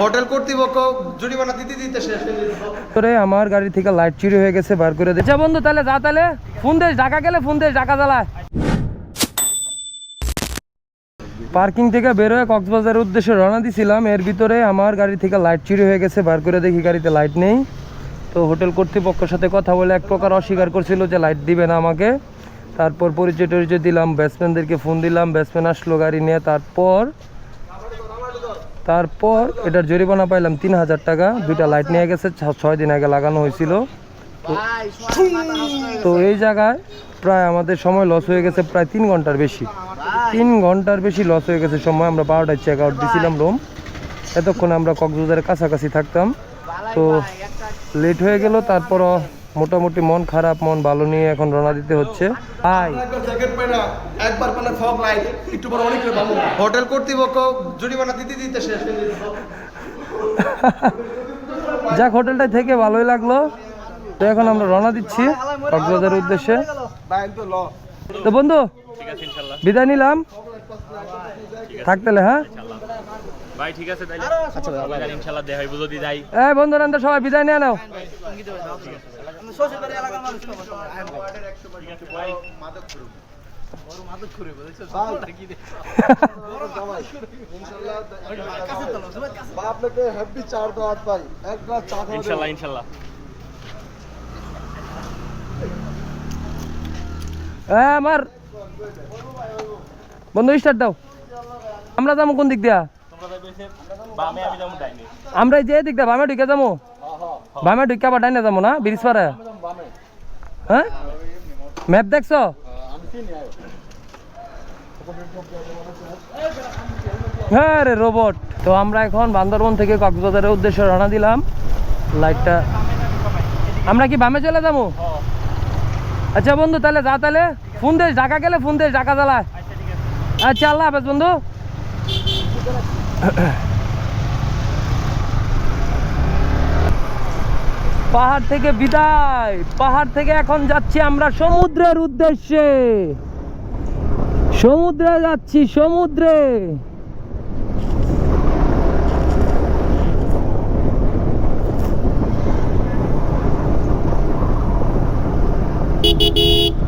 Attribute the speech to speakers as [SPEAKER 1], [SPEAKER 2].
[SPEAKER 1] Hotel কর্তৃপক্ষ জরিমানা দিতে দিতে শেষ হয়ে।
[SPEAKER 2] আমার গাড়ি থেকে লাইট চুরি হয়ে গেছে, বার করে দিচ্ছে বন্ধু, তাহলে যা তাহলে। ফোন দেশ ঢাকা গেলে ফোন দেশ ঢাকা জ্বালায়। পার্কিং থেকে বেরোয় কক্সবাজারের উদ্দেশ্যে রওনা দিছিলাম। এর ভিতরে আমার গাড়ি থেকে লাইট চুরি হয়ে গেছে, বার করে দেখি গাড়িতে লাইট নেই। তো হোটেল কর্তৃপক্ষের সাথে কথা বলে এক প্রকার অস্বীকার করছিল যে লাইট দিবে না আমাকে। তারপর পরিচয় টরিচয় দিলাম ব্যাটসম্যানদেরকে ফোন দিলাম ব্যাটসম্যান আসলো গাড়ি নিয়ে। তারপর তারপর এটার জরিমানা পাইলাম তিন হাজার টাকা। দুইটা লাইট নিয়ে গেছে ছয় দিন আগে লাগানো হয়েছিল। তো- এই জায়গায় প্রায় আমাদের সময় লস হয়ে গেছে প্রায় তিন ঘণ্টার বেশি। তিন ঘণ্টার বেশি লস হয়ে গেছে সময়, আমরা বারোটায় চেক আউট দিছিলাম রুম এতক্ষণ আমরা কক্সবাজারের কাছাকাছি থাকতাম। তো লেট হয়ে গেল, তারপরও মোটামুটি মন খারাপ মন ভালো নিয়ে এখন রওনা দিতে হচ্ছে। হাই
[SPEAKER 1] একবার জ্যাকেট পরে একবার মানে ফগ লাইট একটু পরে অনেক ভালো হোটেল কর্তৃপক্ষ জরিমানা দিতে দিতে শেষ
[SPEAKER 2] যাক হোটেলটা থেকে ভালোই লাগল। তো এখন আমরা রওনা দিচ্ছি কক্সবাজারের উদ্দেশ্যে। তো বন্ধু বিদায় নিলাম। থাকতেলে হ্যাঁ?
[SPEAKER 3] ভাই ঠিক আছে তাইলে? আচ্ছা ভাই ইনশাআল্লাহ দেখা হইব যদি যাই।
[SPEAKER 2] এই বন্ধু রান্দা সবাই বিদায় নিয়ে নাও। হ্যাঁ আমার বন্ধু স্টার্ট দাও। আমরা যাব কোন দিক দিয়া? আমরা যে দিক দিয়া বামে ঢুকে যাব? বামে ঢুকে আবার ডাইনে যাব না? ব্রিজ পারে হ্যাঁ? ম্যাপ দেখছ? হ্যাঁ রে রোবট তো আমরা এখন বান্দরবন থেকে কক্সবাজারের উদ্দেশ্যে রওনা দিলাম। লাইটটা আমরা কি বামে চলে যাব? আচ্ছা বন্ধু, তাহলে যা তাহলে। ফোন দেশ ঢাকা গেলে ফোন দেশ ঢাকা জ্বালায়। আচ্ছা আল্লাহ হাফেজ বন্ধু। পাহাড় থেকে বিদায় পাহাড় থেকে এখন যাচ্ছি আমরা সমুদ্রের উদ্দেশ্যে সমুদ্রে যাচ্ছি সমুদ্রে Beep, beep, beep.